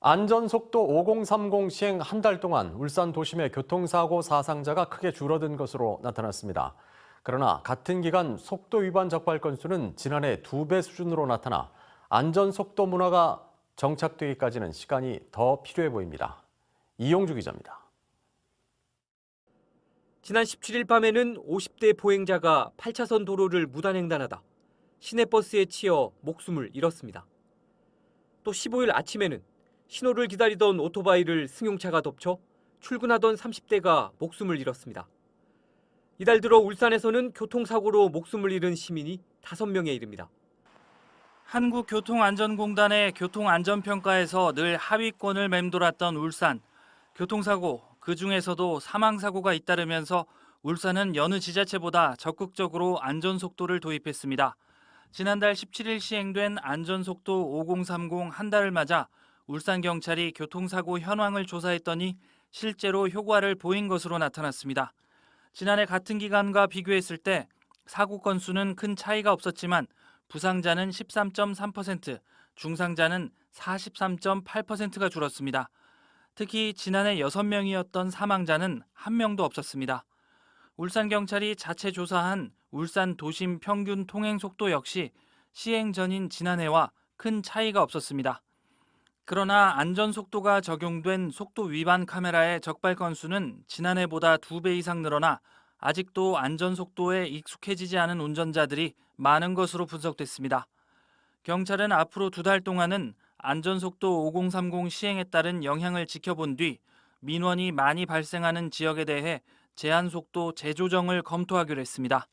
안전속도 5030 시행 한 달 동안 울산 도심의 교통사고 사상자가 크게 줄어든 것으로 나타났습니다. 그러나 같은 기간 속도 위반 적발 건수는 지난해 두 배 수준으로 나타나 안전속도 문화가 정착되기까지는 시간이 더 필요해 보입니다. 이용주 기자입니다. 지난 17일 밤에는 50대 보행자가 8차선 도로를 무단횡단하다 시내버스에 치여 목숨을 잃었습니다. 또 15일 아침에는 신호를 기다리던 오토바이를 승용차가 덮쳐 출근하던 30대가 목숨을 잃었습니다. 이달 들어 울산에서는 교통사고로 목숨을 잃은 시민이 5명에 이릅니다. 한국교통안전공단의 교통안전평가에서 늘 하위권을 맴돌았던 울산. 교통사고, 그 중에서도 사망사고가 잇따르면서 울산은 여느 지자체보다 적극적으로 안전속도를 도입했습니다. 지난달 17일 시행된 안전속도 5030 한 달을 맞아 울산 경찰이 교통사고 현황을 조사했더니 실제로 효과를 보인 것으로 나타났습니다. 지난해 같은 기간과 비교했을 때 사고 건수는 큰 차이가 없었지만 부상자는 13.3%, 중상자는 43.8%가 줄었습니다. 특히 지난해 6명이었던 사망자는 한 명도 없었습니다. 울산 경찰이 자체 조사한 울산 도심 평균 통행 속도 역시 시행 전인 지난해와 큰 차이가 없었습니다. 그러나 안전 속도가 적용된 속도 위반 카메라의 적발 건수는 지난해보다 두배 이상 늘어나 아직도 안전 속도에 익숙해지지 않은 운전자들이 많은 것으로 분석됐습니다. 경찰은 앞으로 두 달 동안은 안전 속도 5030 시행에 따른 영향을 지켜본 뒤 민원이 많이 발생하는 지역에 대해 제한 속도 재조정을 검토하기로 했습니다.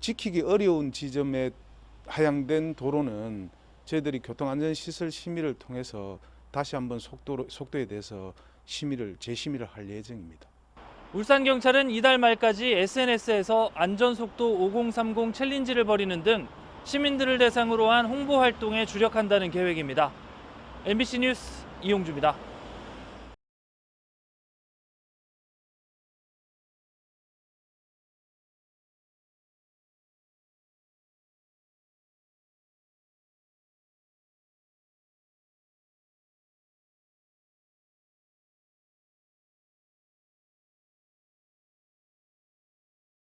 지키기 어려운 지점에 하향된 도로는 저희들이 교통안전시설 심의를 통해서 다시 한번 속도, 속도에 대해서 심의를 재심의를 할 예정입니다. 울산 경찰은 이달 말까지 SNS에서 안전속도 5030 챌린지를 벌이는 등 시민들을 대상으로 한 홍보 활동에 주력한다는 계획입니다. MBC 뉴스 이용주입니다.